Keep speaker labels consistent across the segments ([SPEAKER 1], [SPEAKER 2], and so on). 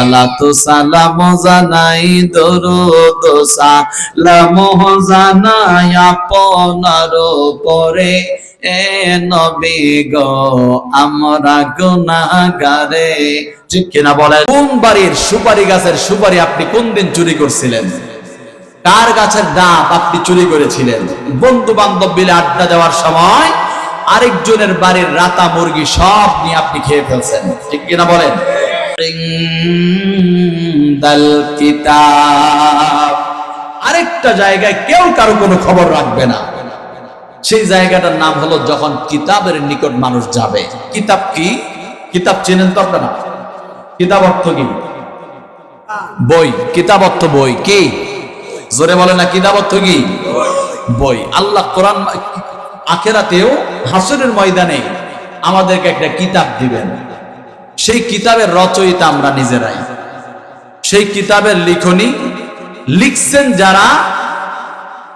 [SPEAKER 1] সালাতু সালাম জানাই দরুদ সালাম জানাই আপনার পরে এ নবী গো, আমরা গুনাহগারে। ঠিক কিনা বলেন? কোন বাড়ির সুপারি গাছের সুপারি আপনি কোন দিন চুরি করছিলেন? কার গাছের ডাব আপনি চুরি করেছিলেন? বন্ধু বান্ধব মিলে আড্ডা দেওয়ার সময় আরেকজনের বাড়ির রাতা মুরগি সব নিয়ে আপনি খেয়ে ফেলছেন। ঠিক কিনা বলেন? আরেকটা জায়গায় কেউ কারও কোনো খবর রাখবে না। সেই জায়গাটার নাম হলো যখন কিতাবের নিকট মানুষ যাবে। কিতাব কি? কিতাব চেনেন তো আপনারা? কিতাব অর্থ কি? বই। কিতাব অর্থ বই। কি? জোরে বলে না, কিতাব অর্থ কি? বই। আল্লাহ কোরআন আখেরাতেও হাসরের ময়দানে আমাদেরকে একটা কিতাব দিবেন। সেই কিতাবের রচয়িতা আমরা নিজেরাই। সেই কিতাবের লিখনি লিখছেন যারা,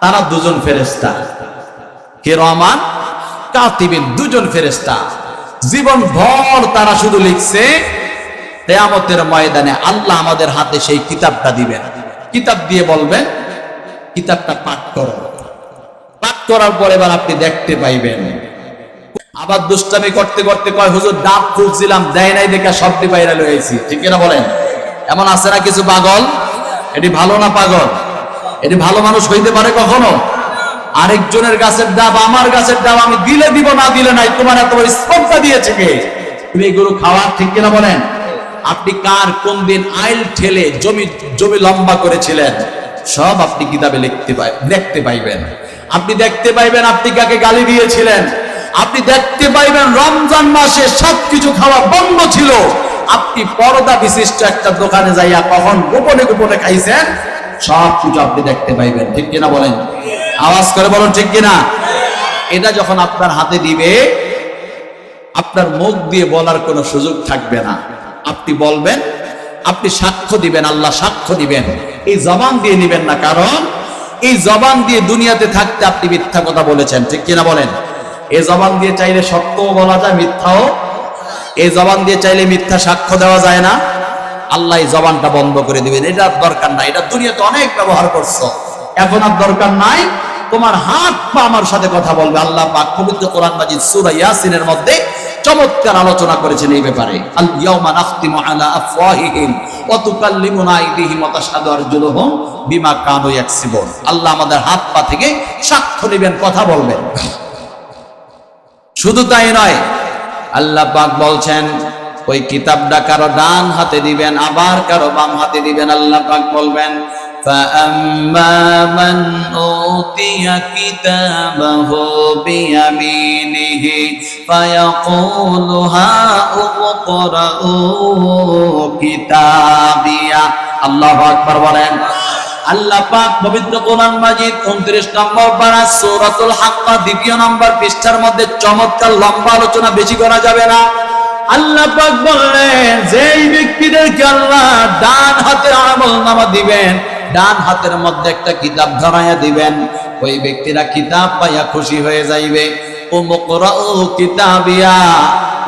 [SPEAKER 1] তারা দুজন ফেরেস্তা কে রহমান? কাতিবিন, দুজন ফেরেস্তা জীবন ভর তারা শুধু লিখছে তেয়ামতের ময়দানে আল্লাহ আমাদের হাতে সেই কিতাবটা দিবেন। কিতাব দিয়ে বলবেন, কিতাবটা পাঠ করো। পাঠ করার পরে এবার আপনি দেখতে পাইবেন আবার দুষ্টামি করতে করতে কয়, হুজুর, ডাব খুঁজছিলাম, দেয় নাই দেখে শব্দে বাইরে লয়েছি ঠিক না বলেন? এমন আছে না কিছু পাগল? এটি ভালো না পাগল? এটি ভালো মানুষ হইতে পারে কখনো? আরেকজনের গাছের ডাব, আমার গাছের ডাব, আমি দিলে দিব, না দিলে নাই, তোমার এত স্পর্ধা দিয়েছে কে? তুমি এগুলো খাওয়ার ঠিক কিনা বলেন? আপনি কার কোন দিন আইল ঠেলে জমি জমি লম্বা করেছিলেন? সব আপনি কিতাবে লিখতে পাই, দেখতে পাইবেন। আপনি দেখতে পাইবেন আপনি কাকে গালি দিয়েছিলেন। আপনি দেখতে পাইবেন রমজান মাসে সবকিছু খাওয়া বন্ধ ছিল। আপনি পর্দা বিশিষ্ট একটা দোকানে যাইয়া কখন গোপনে গোপনে খাইছেন? সব কিছু আপনি দেখতে পাইবেন। ঠিক কিনা বলেন? আওয়াজ করে বলুন, ঠিক কিনা? এটা যখন আপনার হাতে দিবে আপনার মুখ দিয়ে বলার কোনো সুযোগ থাকবে না। আপনি বলবেন, আপনি সাক্ষ্য দিবেন, আল্লাহ সাক্ষ্য দিবেন। এই জবান দিয়ে নিবেন না, কারণ এই জবান দিয়ে দুনিয়াতে থাকতে আপনি মিথ্যা কথা বলেছেন। ঠিক কিনা বলেন? এই জবান দিয়ে চাইলে সত্যও বলা যায়, মিথ্যাও। এই জবান দিয়ে চাইলে মিথ্যা সাক্ষ্য দেওয়া যায় না। আল্লাহ জবানটা বন্ধ করে দিবেন। এটা দরকার নাই। এটা দুনিয়াতে অনেক ব্যবহার করছ। এখন আর দরকার নাই। তোমার হাত পা আমার সাথে কথা বলবে। আল্লাহ পাক পবিত্র কোরআন মাজিদ সূরা ইয়াসিনের মধ্যে চমৎকার আলোচনা করেছেন এই ব্যাপারে। আল ইয়াউমা নাখতিমু আলা আফওয়াহিহিম ওয়া তুকাল্লিমুনা আইদিহিম ওয়া তাশহাদু আরজুলুহুম বিমা কানু ইয়াকসিবুন। আল্লাহ আমাদের হাত পা থেকে সাক্ষ্য নেবেন, কথা বলবেন। শুধু তাই নয় আল্লাহ পাক বলছেন ওই কিতাবটা কারো ডান হাতে দিবেন আবার কারো বাম হাতে দিবেন আল্লাহ পাক বলবেন فأما من أوتي كتابه بيمينه فيقول هاؤم اقرءوا كتابيه الله أكبر বলেন আল্লাহ পাক পবিত্র কোরআন মাজিদ 29 নম্বর পারা সূরাতুল হাক্কা দ্বিতীয় নম্বর পৃষ্ঠার মধ্যে চমৎকার লম্বা আলোচনা বেশি করা যাবে না। আল্লাহ পাক বললেন, যেই ব্যক্তিদেরকে আল্লাহ ডান হাতে আমল নামা দিবেন, ডান হাতের মধ্যে একটা কিতাব দিবেন, ওই ব্যক্তিরা কিতাব পাইয়া খুশি হয়ে যাইবে। ও মুকরাউ কিতাবিয়া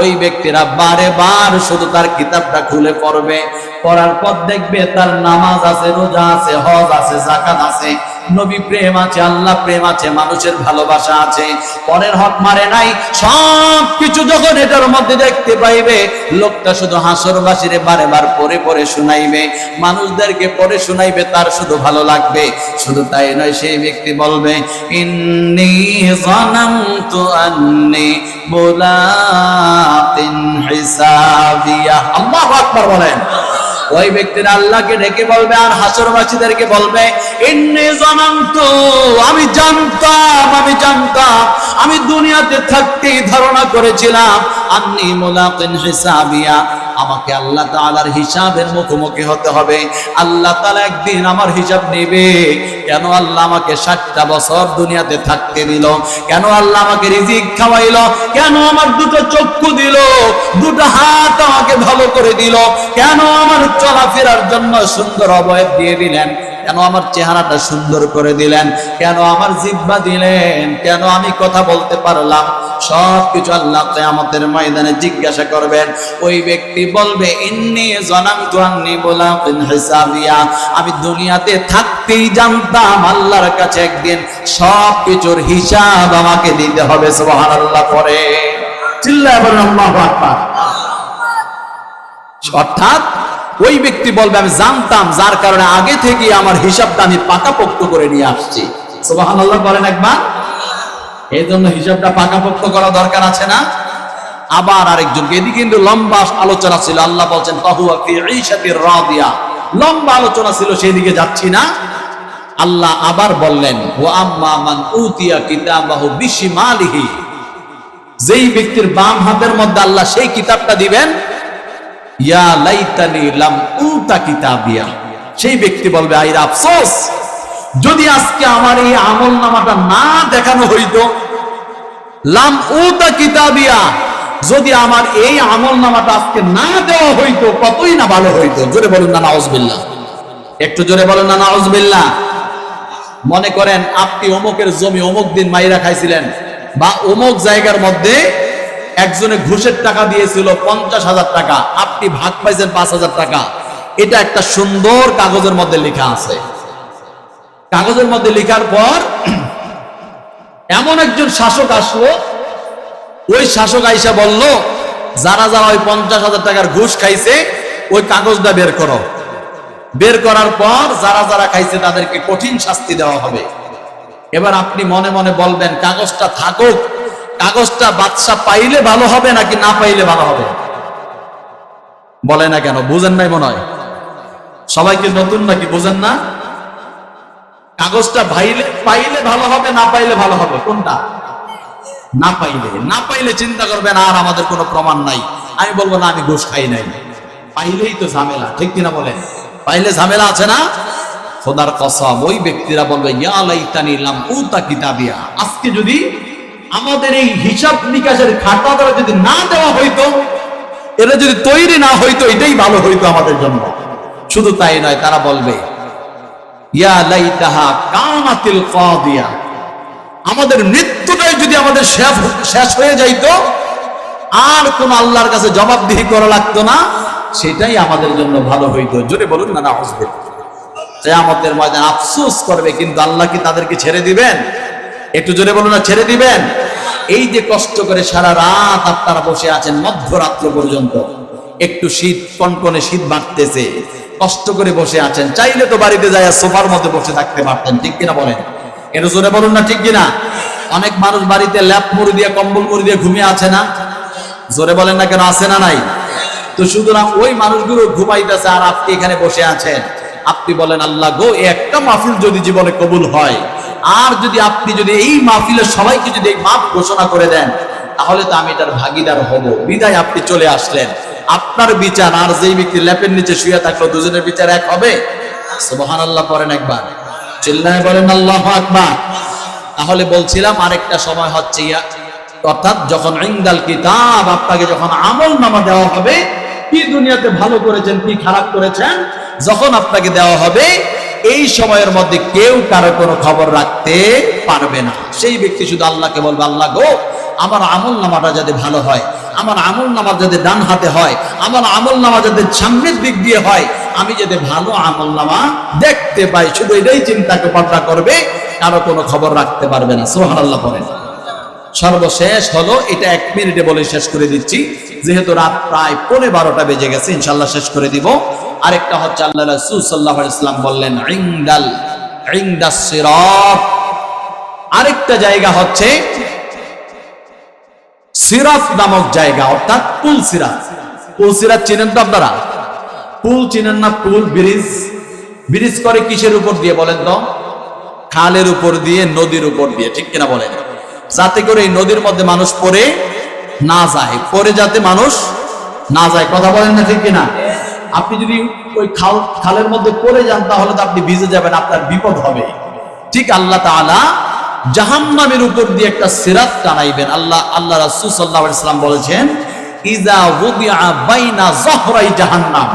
[SPEAKER 1] ওই ব্যক্তিরা বারে বার শুধু তার কিতাবটা খুলে পড়বে, পড়ার পর দেখবে তার নামাজ আছে, রোজা আছে, হজ আছে জাকাত আছে। নবী প্রেম আছে, আল্লাহ প্রেম আছে, মানুষের ভালোবাসা আছে। পরের হক মারে নাই, সব কিছু যখন এটার মধ্যে দেখতে পাইবে, লোকটা শুধু হাসরবাসীরে বারে বার পরে পরে শুনাইবে। মানুষদেরকে পরে শুনাইবে, তার শুধু ভালো লাগবে। শুধু তাই নয়, সেই ব্যক্তি বলবে, ইন্নি জানামতু আন্নি মুলাকিন হিসাবিয়া। আল্লাহু আকবার বলেন। ওই ব্যক্তিরা আল্লাহকে ডেকে বলবে আর হাসরবাসীদেরকে বলবে, ইন্নি জানান্তু আমি জানতাম আমি জানতাম, আমি দুনিয়াতে থাকতেই ধারণা করেছিলাম, আন্নি মুলাকিন হিসাবিয়া, আমাকে আল্লাহ তাআলার হিসাবের মুখোমুখি হতে হবে, আল্লাহ তাআলা একদিন আমার হিসাব নেবে। কেন আল্লাহ আমাকে সাতটা বছর দুনিয়াতে থাকতে দিল? কেন আল্লাহ আমাকে রিজিক খাওয়াইল? কেন আমার দুটো চক্ষু দিল? দুটো হাত আমাকে ভালো করে দিল? কেন আমার চলাফেরার জন্য সুন্দর অবয়ব দিয়ে দিলেন? কেন আমার চেহারাটা সুন্দর করে দিলেন? কেন আমার জিব্বা দিলেন? কেন আমি কথা বলতে পারলাম? সব কিছু আল্লাহ কিয়ামতের ময়দানে জিজ্ঞাসা করবেন। ওই ব্যক্তি বলবে, ইন্নি জানামতু আন্নি মুলাকিন হিসাবিয়া। আমি দুনিয়াতে থাকতেই জানতাম আল্লাহর কাছে একদিন সব কিছুর হিসাব আমাকে দিতে হবে, সুবহানাল্লাহ, পরে। চিল্লায় বলেন, আল্লাহু অর্থাৎ ওই ব্যক্তি বলবে, আমি জানতাম যার কারণে আগে থেকে আমার হিসাবটা আমি পাকাপোক্ত করে নিয়ে আসছি। বলেন একবার। এই জন্য হিসাবটা পাকাপোক্ত করা দরকার আছে না? আবার আরেকজনকে, এদিকে কিন্তু লম্বা আলোচনা ছিল। আল্লাহ বলছেন লম্বা আলোচনা ছিল, সেদিকে যাচ্ছি না। আল্লাহ আবার বললেন, ও আম্মা বিশিমালিহি। যেই ব্যক্তির বাম হাতের মধ্যে আল্লাহ সেই কিতাবটা দিবেন সেই ব্যক্তি বলবে, আইর আফসোস, যদি আজকে আমার এই আমল নামাটা না দেখানো হইতো, লাম উতা কিতাবিয়া, যদি আমার এই আমল নামাটা আজকে না দেওয়া হইতো, কতই না ভালো হইতো? জোরে বলুন না, নাউজবিল্লাহ। একটু জোরে বলুন না, নাউজবিল্লাহ। মনে করেন, আপনি অমুকের জমি অমুক দিন মাইরা খাইছিলেন, বা অমুক জায়গার মধ্যে একজনে ঘুষের টাকা দিয়েছিল পঞ্চাশ হাজার টাকা। আপনি ভাগ পাইছেন পাঁচ হাজার টাকা। এটা একটা সুন্দর কাগজের মধ্যে লেখা আছে। কাগজের মধ্যে লেখার পর এমন একজন শাসক আসলো। ওই শাসক আইসা বলল, যারা যারা ওই পঞ্চাশ হাজার টাকার ঘুষ খাইছে, ওই কাগজটা বের করো। বের করার পর যারা যারা খাইছে, তাদেরকে কঠিন শাস্তি দেওয়া হবে। এবার আপনি মনে মনে বলবেন, কাগজটা থাকুক কাগজটা বাদশা পাইলে ভালো হবে নাকি না পাইলে ভালো হবে? বলে না কেন? বুঝেন নাই মনে হয়? সবাইকে নতুন নাকি বুঝেন না? কাগজটা ভাইলে পাইলে ভালো হবে, না পাইলে ভালো হবে? কোনটা? না পাইলে। না পাইলে চিন্তা করবেন, আর আমাদের কোনো প্রমাণ নাই। আমি বলব, না, আমি ঘুষ খাই নাই। পাইলেই তো ঝামেলা, ঠিক কিনা বলেন? পাইলে ঝামেলা আছে না? খোদার কসম, ওই ব্যক্তিরা বলবে, ইয়া লাইতানি লাম উতা কিতাবিয়া। আজকে যদি আমাদের এই হিসাব নিকাশের খাতা দ্বারা যদি না দেওয়া হইতো এটা যদি তৈরি না হইতো, এটাই ভালো হইতো আমাদের জন্য। শুধু তাই নয়, তারা বলবে আমাদের মৃত্যুটাই যদি আমাদের শেষ হয়ে যাইতো, আর কোন আল্লাহর কাছে জবাবদিহি করা লাগতো না, সেটাই আমাদের জন্য ভালো হইতো। জোরে বলুন না না হসবে কেয়ামতের ময়দান আফসোস করবে, কিন্তু আল্লাহ কি তাদেরকে ছেড়ে দিবেন? একটু জোরে বলুন না, ছেড়ে দিবেন? এই যে কষ্ট করে সারা রাত আপনারা বসে আছেন, মধ্যরাত্র পর্যন্ত, একটু শীত, কনকনে শীত বাড়তেছে, কষ্ট করে বসে আছেন, চাইলে তো বাড়িতে যায় সোফার মধ্যে বসে থাকতে পারতেন, ঠিক কিনা বলেন? একটু জোরে বলুন না, ঠিক কিনা? অনেক মানুষ বাড়িতে ল্যাপ মুড়ি দিয়ে, কম্বল মুড়ি দিয়ে ঘুমিয়ে আছে না? জোরে বলেন না কেন, আছে না নাই? তো সুতরাং ওই মানুষগুলো ঘুমাইতেছে আর আপনি এখানে বসে আছেন। আপনি বলেন, আল্লাহ গো একটা মাহফিল যদি জীবনে কবুল হয় আর যদি আপনি যদি এই মাহফিলের সবাইকে যদি এই মাপ ঘোষণা করে দেন, তাহলে তো আমি এটার ভাগিদার হব। বিদায়, আপনি চলে আসলেন। আপনার বিচার, আর যেই ব্যক্তি ল্যাপের নিচে শুয়ে থাকল, দুজনের বিচার এক হবে? সুবহান আল্লাহ পড়েন একবার। চিল্লায় বলেন, আল্লাহ আকবার। তাহলে বলছিলাম, আরেকটা সময় হচ্ছে ইয়া অর্থাৎ যখন ইংদাল কিতাব আপনাকে যখন আমল নামা দেওয়া হবে, কি দুনিয়াতে ভালো করেছেন, কি খারাপ করেছেন, যখন আপনাকে দেওয়া হবে এই সময়ের মধ্যে কেউ কারও কোনো খবর রাখতে পারবে না। সেই ব্যক্তি শুধু আল্লাহকে বলবে, আল্লাহ গো, আমার আমল নামাটা যাতে ভালো হয়, আমার আমল নামা যাতে ডান হাতে হয়, আমার আমল নামা যাতে সামনের দিক দিয়ে হয়, আমি যাতে ভালো আমল নামা দেখতে পাই। শুধু এটাই চিন্তাকে পাল্টা করবে, কারও কোনো খবর রাখতে পারবে না। সোহান আল্লাহ বলেন সর্বশেষ হলো, এটা এক মিনিটে বলে শেষ করে দিচ্ছি। যেহেতু রাত প্রায় পৌনে বারোটা বেজে গেছে ইনশাল্লাহ শেষ করে দিব। আরেকটা হচ্ছে আল্লাহ রাসূল আলাইহি ইসলাম বললেন ইংদাল ইংদাস সিরাত। আরেকটা জায়গা হচ্ছে, সিরাত নামক জায়গা, অর্থাৎ পুল সিরাত। পুল সিরাত চিনেন তো আপনারা? পুল চিনেন না? পুল, ব্রিজ। ব্রিজ করে কিসের উপর দিয়ে বলেন তো? খালের উপর দিয়ে, নদীর উপর দিয়ে, ঠিক কিনা বলেন? যাতে করে এই নদীর মধ্যে মানুষ পড়ে না যায়। পরে যাতে মানুষ না যায়। কথা বলেন না ঠিক কিনা? আপনি যদি ওই খাল, খালের মধ্যে পড়ে যান, তাহলে তো আপনি ভিজে যাবেন, আপনার বিপদ হবে। ঠিক আল্লাহ তাআলা জাহান্নামের উপর দিয়ে একটা সিরাত টানাইবেন। আল্লাহ আল্লাহ রাসূল সাল্লাল্লাহু আলাইহি সাল্লাম বলেছেন ইজা জাহান্নাম।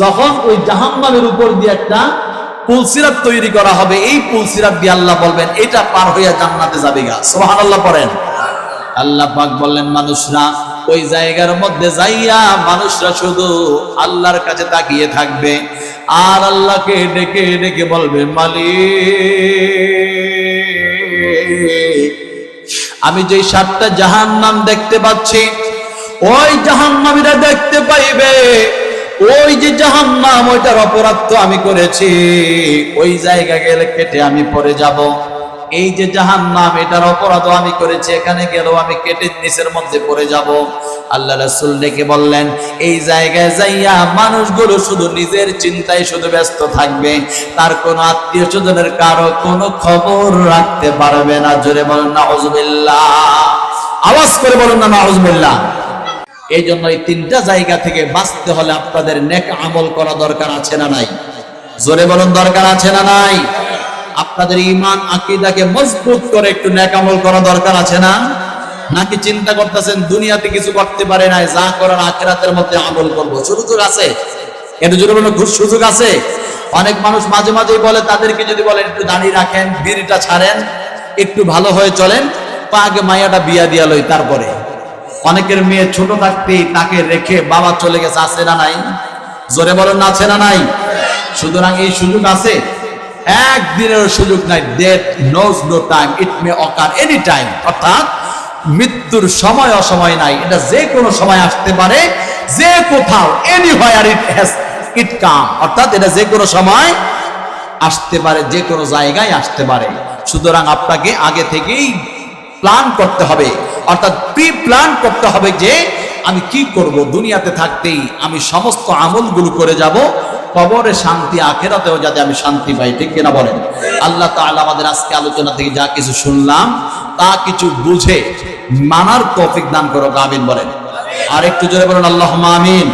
[SPEAKER 1] যখন ওই জাহান্নামের উপর দিয়ে একটা পুলসিরাত তৈরি করা হবে, এই পুলসিরাত দিয়ে আল্লাহ বলবেন, এটা পার হইয়া জান্নাতে যাবে গা। সুবহানাল্লাহ পড়েন। আল্লাহ পাক বললেন, মানুষরা ওই জায়গার মধ্যে যাইয়া, মানুষরা শুধু আল্লাহর কাছে তাকিয়ে থাকবে আর আল্লাহকে ডেকে ডেকে বলবে, মালিক, আমি যে সাতটা জাহান নাম দেখতে পাচ্ছি, ওই জাহান নামীরা দেখতে পাইবে ওই যে জাহান নাম ওইটার অপরাধ তো আমি করেছি। ওই জায়গা গেলে কেটে আমি পরে যাব। এই যে জাহান নাম এটার অপরাধ আমি করেছি। এখানে গেলেও আমি কেটে নিচের মধ্যে পড়ে যাব। আল্লাহ রাসূল ডেকে বললেন, এই জায়গায় যাইয়া মানুষগুলো শুধু নিজের চিন্তায় শুধু ব্যস্ত থাকবে। তার কোনো আত্মীয় স্বজনের কারও কোনো খবর রাখতে পারবে না। জোরে বলেন না আওয়াজ করে বলুন না, নাউজুবিল্লাহ। এই জন্য এই তিনটা জায়গা থেকে বাঁচতে হলে আপনাদের নেক আমল করা দরকার আছে না নাই? জোরে বলুন, দরকার আছে না নাই? আপনাদের ইমান আকিদাকে মজবুত করে একটু নেক আমল করা দরকার আছে না? নাকি চিন্তা করতেছেন, দুনিয়াতে কিছু করতে পারে নাই, যা করার আখেরাতের মধ্যে আমল করব? সুযোগ আছে? এটা জোরে বলুন সুযোগ আছে? অনেক মানুষ মাঝে মাঝেই বলে, তাদেরকে যদি বলেন, একটু দাঁড়িয়ে রাখেন, বিড়িটা ছাড়েন, একটু ভালো হয়ে চলেন তা আগে মায়াটা বিয়া দিয়া লই, তারপরে। অনেকের মেয়ে ছোট থাকতেই তাকে রেখে বাবা চলে গেছে, আছে না নাই? জোরে বলেন না, আছে না নাই? সুতরাং এই সুযোগ আছে? একদিনের সুযোগ নাই। Death knows no time it may occur any time অর্থাৎ মৃত্যুর সময় অসময় নাই। এটা যে কোনো সময় আসতে পারে, যে কোথাও anywhere it has it come অর্থাৎ এটা যে কোনো সময় আসতে পারে, যে কোনো জায়গায় আসতে পারে। সুতরাং আপনাকে আগে থেকেই প্ল্যান করতে হবে। অর্থাৎ প্রি প্ল্যান করতে হবে যে, আমি কি করব দুনিয়াতে থাকতেই, আমি সমস্ত আমলগুলো করে যাব, কবরে শান্তি, আখেরাতেও যাতে আমি শান্তি পাই। ঠিক কিনা বলেন? আল্লাহ তাআলা আমাদের আজকে আলোচনা থেকে যা কিছু শুনলাম, তা কিছু বুঝে, মানার তৌফিক দান করো আমিন বলেন। আর একটু জোরে বলেন আল্লাহ আমিন।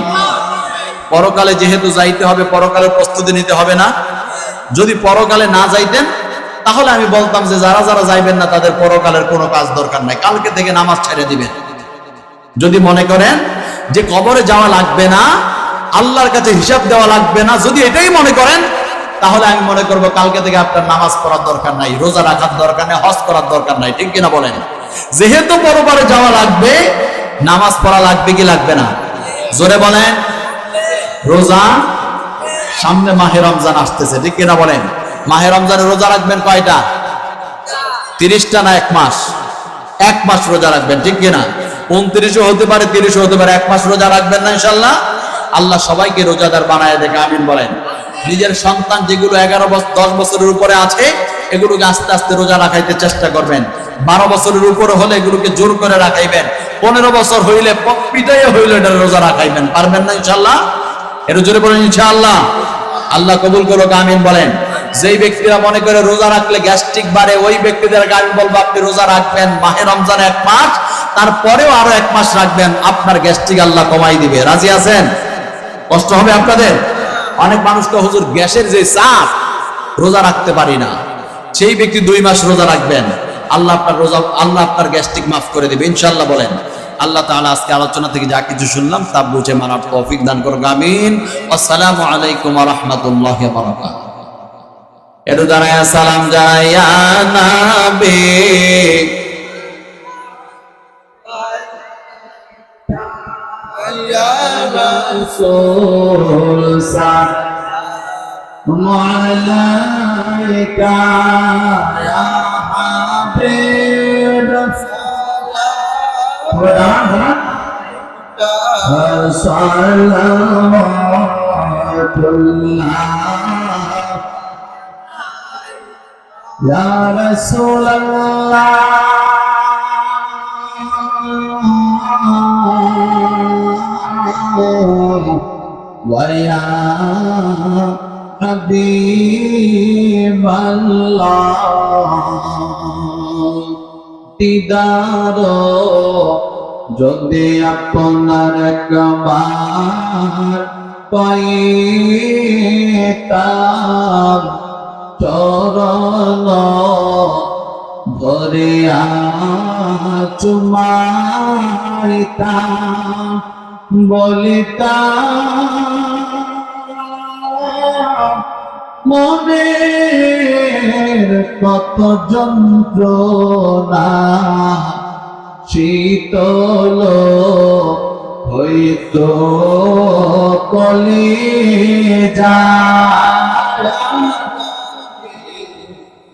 [SPEAKER 1] পরকালে যেহেতু যাইতে হবে, পরকালের প্রস্তুতি নিতে হবে না। যদি পরকালে না যাইতেন তাহলে আমি বলতাম যে যারা যারা যাইবেন না, তাদের পরকালের কোনো কাজ দরকার নাই। কালকে থেকে নামাজ ছেড়ে দিবেন। যদি মনে করেন যে কবরে যাওয়া লাগবে না, আল্লাহর কাছে হিসাব দেওয়া লাগবে না, যদি এটাই মনে করেন, তাহলে আমি মনে করব কালকে থেকে আপনার নামাজ পড়ার দরকার নাই, রোজা রাখার দরকার নাই, হজ করার দরকার নাই। ঠিক কিনা বলেন? যেহেতু পরপারে যাওয়া লাগবে, নামাজ পড়া লাগবে কি লাগবে না? জোরে বলেন। রোজা সামনে মাহে রমজান আসতেছে, ঠিক কিনা বলেন? মাহে রমজানে রোজা রাখবেন কয়টা? তিরিশটা না এক মাস? এক মাস রোজা রাখবেন, ঠিক কিনা? উনত্রিশও হতে পারে, তিরিশও হতে পারে, এক মাস রোজা রাখবেন না ইনশাল্লাহ আল্লাহ সবাইকে রোজাদার বানায় দেখে, আমিন বলেন। নিজের সন্তান যেগুলো এগারো বছর দশ বছরের উপরে আছে, এগুলোকে আস্তে আস্তে রোজা রাখাইতে চেষ্টা করবেন। বারো বছরের উপরে হলে এগুলোকে জোর করে রাখাইবেন। পনেরো বছর হইলে পিটাই হইলে এটা রোজা রাখাইবেন, পারবেন না ইনশাল্লাহ এটা জোরে বলেন ইনশাআল্লাহ। আল্লাহ কবুল করুক, আমিন বলেন। যেই ব্যক্তিরা মনে করে রোজা রাখলে গ্যাস্ট্রিক বাড়ে, ওই ব্যক্তিদেরকে আমি বলব, আপনি রোজা রাখবেন, মাহে রমজান এক মাস, তারপরেও আরও এক মাস রাখবেন, আপনার গ্যাস্ট্রিক আল্লাহ কমাই দিবে। রাজি আছেন? কষ্ট হবে আপনাদের? অনেক মানুষ তো হুজুর গ্যাসের যে চাপ, রোজা রাখতে পারি না। সেই ব্যক্তি দুই মাস রোজা রাখবেন। আল্লাহ আপনার রোজা, আল্লাহ আপনার গ্যাস্ট্রিক মাফ করে দেবে ইনশাল্লাহ বলেন। আল্লাহ তাআলা আজকে আলোচনা থেকে যা কিছু শুনলাম, তা বুঝে মানার তৌফিক দান করুন আমিন। আসসালামু আলাইকুম ওয়া রাহমাতুল্লাহি ওয়া বারাকাতুহু। একটু দাঁড়ায় সালাম জানাইয়া নাবে
[SPEAKER 2] মালাইকা সালাম يا رسول الله ويا حبيب الله দিদার যদি আপনার একবার পাইতাম চরণ ধরিয়া চুমাইতাম বলিতাম
[SPEAKER 1] মনের কত যন্ত্রণা শীতল হইতো কলি যা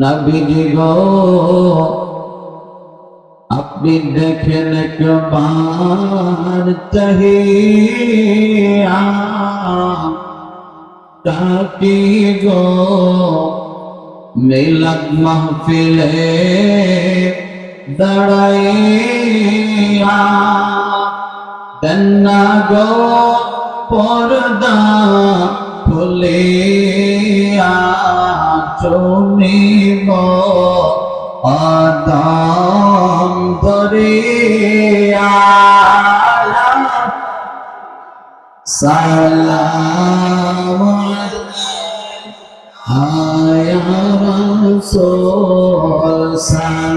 [SPEAKER 1] নবীজি গো, আপনি দেখেন একবার চাহিয়া তাকি গো, মিলাদ মাহফিলে দাঁড়াইয়া দেন্না গো পর্দা খুলিয়া। চুমিব আদাম দরিয়া সালাম হায়া রাসূল সালাম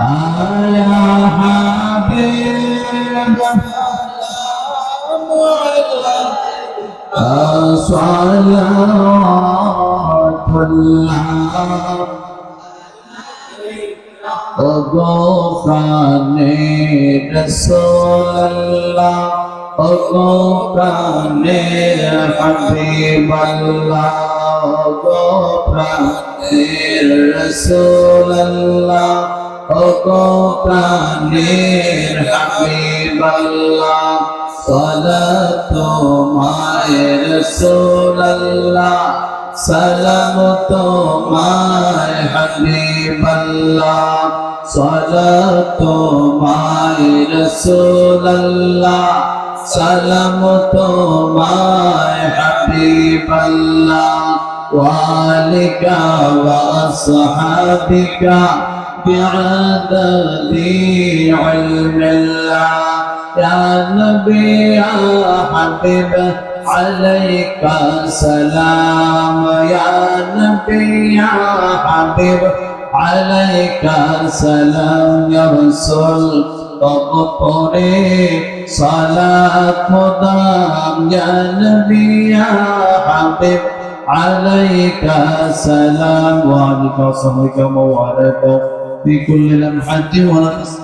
[SPEAKER 1] আয়া হাবিব। সালাতুল্লাহ ওগোফানে রসোল্লাহ ওগোফানে হাবিবাল্লাহ ওগোফানে রসোল্লাহ ওগোফানে হাবিবাল্লাহ صلاة মায়ের রসোল্লাহ সালাম তোমায় হাবিবাল্লাহ সালাত তোমায় রাসূলুল্লাহ সালাম তোমায় হাবিবাল্লাহ ওয়ালিকা ওয়া আসহাবিকা بعدد علم الله يا نبي يا حبيب عليك السلام. يا نبي يا حبيب عليك السلام. يا رسول تقبلي صلاة مدام. يا نبي يا حبيب عليك السلام. وعليك السلام وعليك السلام في كل لمحة ونفس